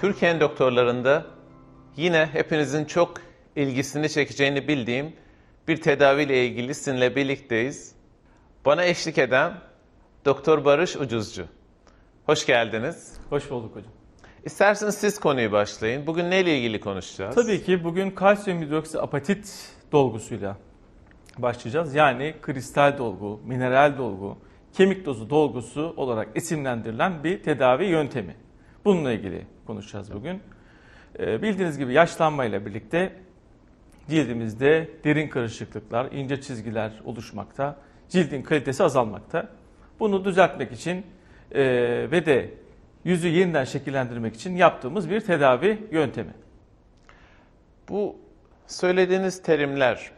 Türkiye'nin doktorlarında yine hepinizin çok ilgisini çekeceğini bildiğim bir tedaviyle ilgili sizinle birlikteyiz. Bana eşlik eden Doktor Barış Ucuzcu. Hoş geldiniz. Hoş bulduk hocam. İsterseniz siz konuyu başlayın. Bugün neyle ilgili konuşacağız? Tabii ki bugün kalsiyum hidroksiapatit dolgusuyla başlayacağız. Yani kristal dolgu, mineral dolgu, kemik dozu dolgusu olarak isimlendirilen bir tedavi yöntemi. Bununla ilgili konuşacağız bugün. Ee, Bildiğiniz gibi yaşlanmayla birlikte cildimizde derin karışıklıklar, ince çizgiler oluşmakta, cildin kalitesi azalmakta. Bunu düzeltmek için e, ve de yüzü yeniden şekillendirmek için yaptığımız bir tedavi yöntemi. Bu söylediğiniz terimler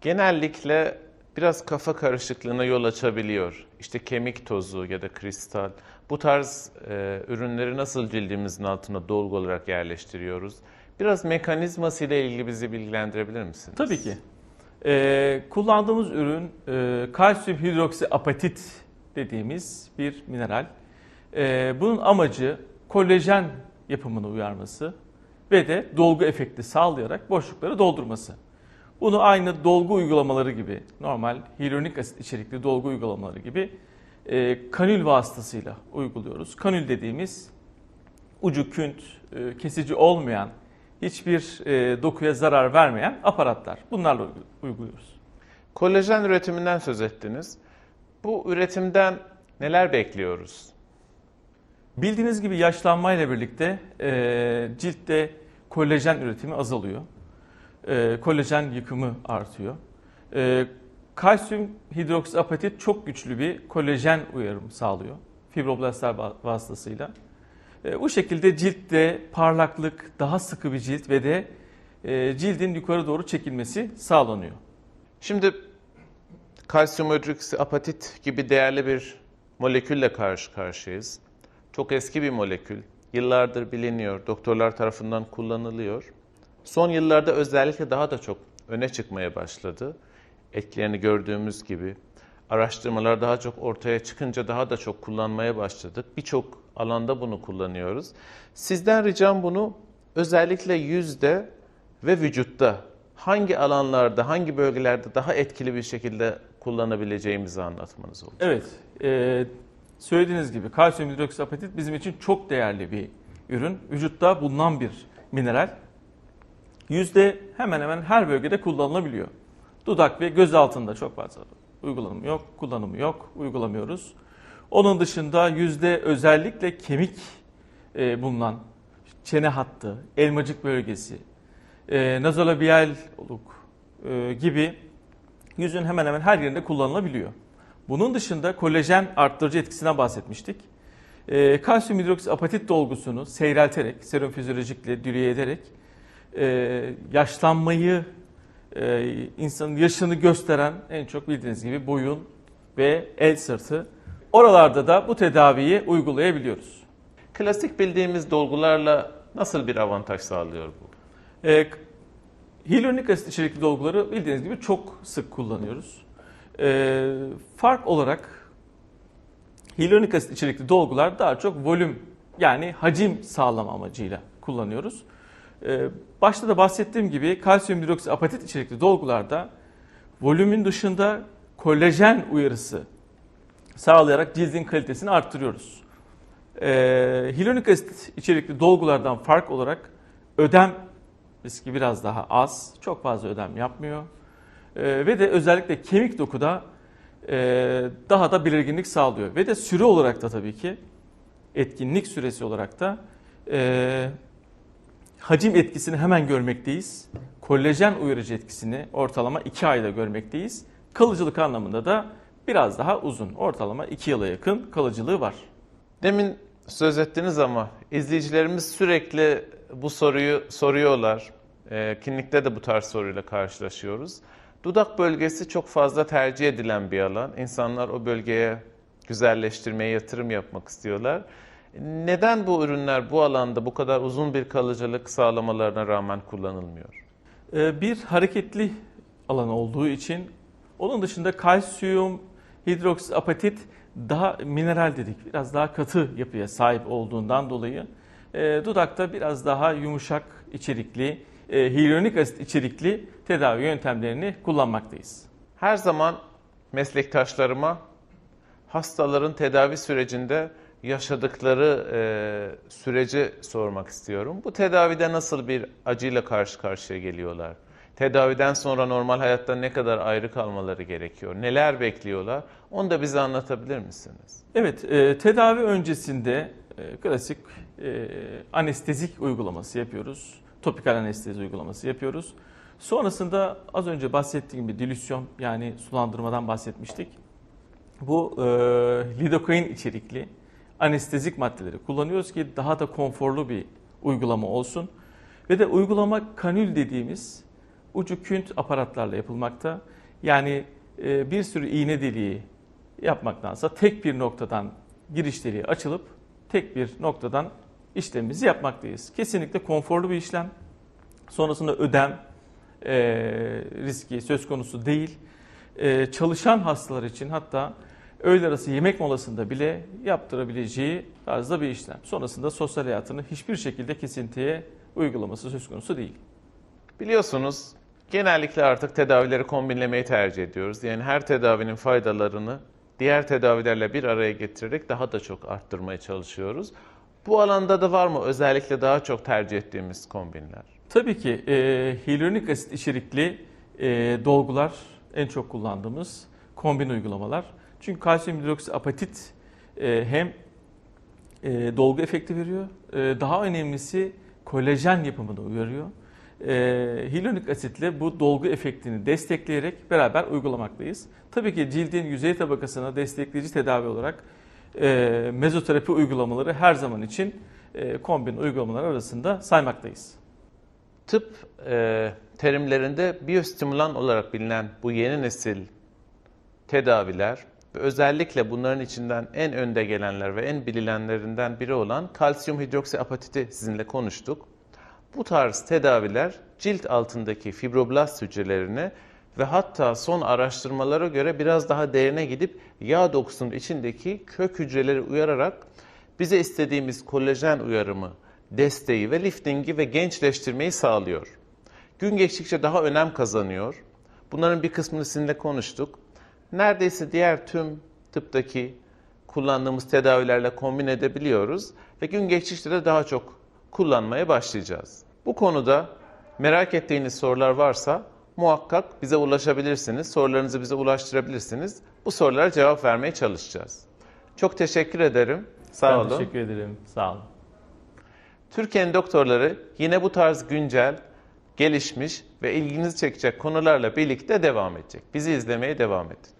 genellikle biraz kafa karışıklığına yol açabiliyor. İşte kemik tozu ya da kristal. Bu tarz e, ürünleri nasıl cildimizin altına dolgu olarak yerleştiriyoruz? Biraz mekanizması ile ilgili bizi bilgilendirebilir misiniz? Tabii ki. Ee, kullandığımız ürün e, kalsiyum hidroksiapatit dediğimiz bir mineral. Ee, bunun amacı kolajen yapımını uyarması ve de dolgu efekti sağlayarak boşlukları doldurması. Bunu aynı dolgu uygulamaları gibi, normal hyaluronik asit içerikli dolgu uygulamaları gibi e, kanül vasıtasıyla uyguluyoruz. Kanül dediğimiz ucu künt, e, kesici olmayan, hiçbir e, dokuya zarar vermeyen aparatlar. Bunlarla uygu- uyguluyoruz. Kolajen üretiminden söz ettiniz. Bu üretimden neler bekliyoruz? Bildiğiniz gibi yaşlanmayla birlikte e, ciltte kolajen üretimi azalıyor. E, kolajen yıkımı artıyor. E, kalsiyum hidroksiapatit çok güçlü bir kolajen uyarım sağlıyor. Fibroblastlar va- vasıtasıyla. E, bu şekilde ciltte parlaklık, daha sıkı bir cilt ve de e, cildin yukarı doğru çekilmesi sağlanıyor. Şimdi kalsiyum hidroksiapatit gibi değerli bir molekülle karşı karşıyayız. Çok eski bir molekül. Yıllardır biliniyor, doktorlar tarafından kullanılıyor. Son yıllarda özellikle daha da çok öne çıkmaya başladı. Etkilerini gördüğümüz gibi. Araştırmalar daha çok ortaya çıkınca daha da çok kullanmaya başladık. Birçok alanda bunu kullanıyoruz. Sizden ricam bunu özellikle yüzde ve vücutta hangi alanlarda, hangi bölgelerde daha etkili bir şekilde kullanabileceğimizi anlatmanız oldu. Evet, e, söylediğiniz gibi kalsiyum hidroksiapatit bizim için çok değerli bir ürün. Vücutta bulunan bir mineral. Yüzde hemen hemen her bölgede kullanılabiliyor. Dudak ve göz altında çok fazla uygulanımı yok, kullanımı yok, uygulamıyoruz. Onun dışında yüzde özellikle kemik e, bulunan çene hattı, elmacık bölgesi, e, nazolabiyal oluk e, gibi yüzün hemen hemen her yerinde kullanılabiliyor. Bunun dışında kolajen arttırıcı etkisine bahsetmiştik. E, kalsiyum hidroksiapatit dolgusunu seyrelterek, serum fizyolojikle dürüye ederek e, yaşlanmayı, e, insanın yaşını gösteren en çok bildiğiniz gibi boyun ve el sırtı. Oralarda da bu tedaviyi uygulayabiliyoruz. Klasik bildiğimiz dolgularla nasıl bir avantaj sağlıyor bu? E, hyaluronik asit içerikli dolguları bildiğiniz gibi çok sık kullanıyoruz. E, fark olarak hyaluronik asit içerikli dolgular daha çok volüm yani hacim sağlama amacıyla kullanıyoruz. E, başta da bahsettiğim gibi kalsiyum hidroksiapatit içerikli dolgularda volümün dışında kolajen uyarısı sağlayarak cildin kalitesini arttırıyoruz. E, hyaluronik asit içerikli dolgulardan fark olarak ödem riski biraz daha az. Çok fazla ödem yapmıyor. Ee, ve de özellikle kemik dokuda e, daha da belirginlik sağlıyor. Ve de süre olarak da tabii ki etkinlik süresi olarak da e, hacim etkisini hemen görmekteyiz. Kolajen uyarıcı etkisini ortalama 2 ayda görmekteyiz. Kalıcılık anlamında da biraz daha uzun. Ortalama 2 yıla yakın kalıcılığı var. Demin söz ettiniz ama izleyicilerimiz sürekli bu soruyu soruyorlar. E, klinikte de bu tarz soruyla karşılaşıyoruz. Dudak bölgesi çok fazla tercih edilen bir alan. İnsanlar o bölgeye güzelleştirmeye yatırım yapmak istiyorlar. Neden bu ürünler bu alanda bu kadar uzun bir kalıcılık sağlamalarına rağmen kullanılmıyor? Ee, Bir hareketli alan olduğu için onun dışında kalsiyum, hidroksiapatit daha mineral dedik. Biraz daha katı yapıya sahip olduğundan dolayı e, dudakta biraz daha yumuşak içerikli, e, hyaluronik asit içerikli tedavi yöntemlerini kullanmaktayız. Her zaman meslektaşlarıma hastaların tedavi sürecinde yaşadıkları e, süreci sormak istiyorum. Bu tedavide nasıl bir acıyla karşı karşıya geliyorlar? Tedaviden sonra normal hayatta ne kadar ayrı kalmaları gerekiyor? Neler bekliyorlar? Onu da bize anlatabilir misiniz? Evet, e, tedavi öncesinde e, klasik e, anestezik uygulaması yapıyoruz. Topikal anestezi uygulaması yapıyoruz. Sonrasında az önce bahsettiğim gibi dilüsyon yani sulandırmadan bahsetmiştik. Bu e, lidokain içerikli anestezik maddeleri kullanıyoruz ki daha da konforlu bir uygulama olsun. Ve de uygulama kanül dediğimiz ucu künt aparatlarla yapılmakta. Yani e, bir sürü iğne deliği yapmaktansa tek bir noktadan giriş deliği açılıp tek bir noktadan işlemimizi yapmaktayız. Kesinlikle konforlu bir işlem. Sonrasında ödem e, riski söz konusu değil. E, çalışan hastalar için hatta öğle arası yemek molasında bile yaptırabileceği tarzda bir işlem. Sonrasında sosyal hayatını hiçbir şekilde kesintiye uygulaması söz konusu değil. Biliyorsunuz genellikle artık tedavileri kombinlemeyi tercih ediyoruz. Yani her tedavinin faydalarını diğer tedavilerle bir araya getirerek daha da çok arttırmaya çalışıyoruz. Bu alanda da var mı özellikle daha çok tercih ettiğimiz kombinler? Tabii ki e, hyaluronik asit içerikli e, dolgular en çok kullandığımız kombin uygulamalar. Çünkü kalsiyum hidroksiapatit e, hem e, dolgu efekti veriyor, e, daha önemlisi kolajen yapımını uyarıyor. E, hyaluronik asitle bu dolgu efektini destekleyerek beraber uygulamaktayız. Tabii ki cildin yüzey tabakasına destekleyici tedavi olarak e, mezoterapi uygulamaları her zaman için e, kombin uygulamalar arasında saymaktayız. Tıp e, terimlerinde biyostimulan olarak bilinen bu yeni nesil tedaviler ve özellikle bunların içinden en önde gelenler ve en bilinenlerinden biri olan kalsiyum hidroksiapatiti sizinle konuştuk. Bu tarz tedaviler cilt altındaki fibroblast hücrelerini ve hatta son araştırmalara göre biraz daha derine gidip yağ dokusunun içindeki kök hücreleri uyararak bize istediğimiz kolajen uyarımı, desteği ve liftingi ve gençleştirmeyi sağlıyor. Gün geçtikçe daha önem kazanıyor. Bunların bir kısmını sizinle konuştuk. Neredeyse diğer tüm tıptaki kullandığımız tedavilerle kombin edebiliyoruz ve gün geçtikçe de daha çok kullanmaya başlayacağız. Bu konuda merak ettiğiniz sorular varsa muhakkak bize ulaşabilirsiniz. Sorularınızı bize ulaştırabilirsiniz. Bu sorulara cevap vermeye çalışacağız. Çok teşekkür ederim. Sağ ben olun. teşekkür ederim. Sağ olun. Türkiye'nin doktorları yine bu tarz güncel, gelişmiş ve ilginizi çekecek konularla birlikte devam edecek. Bizi izlemeye devam edin.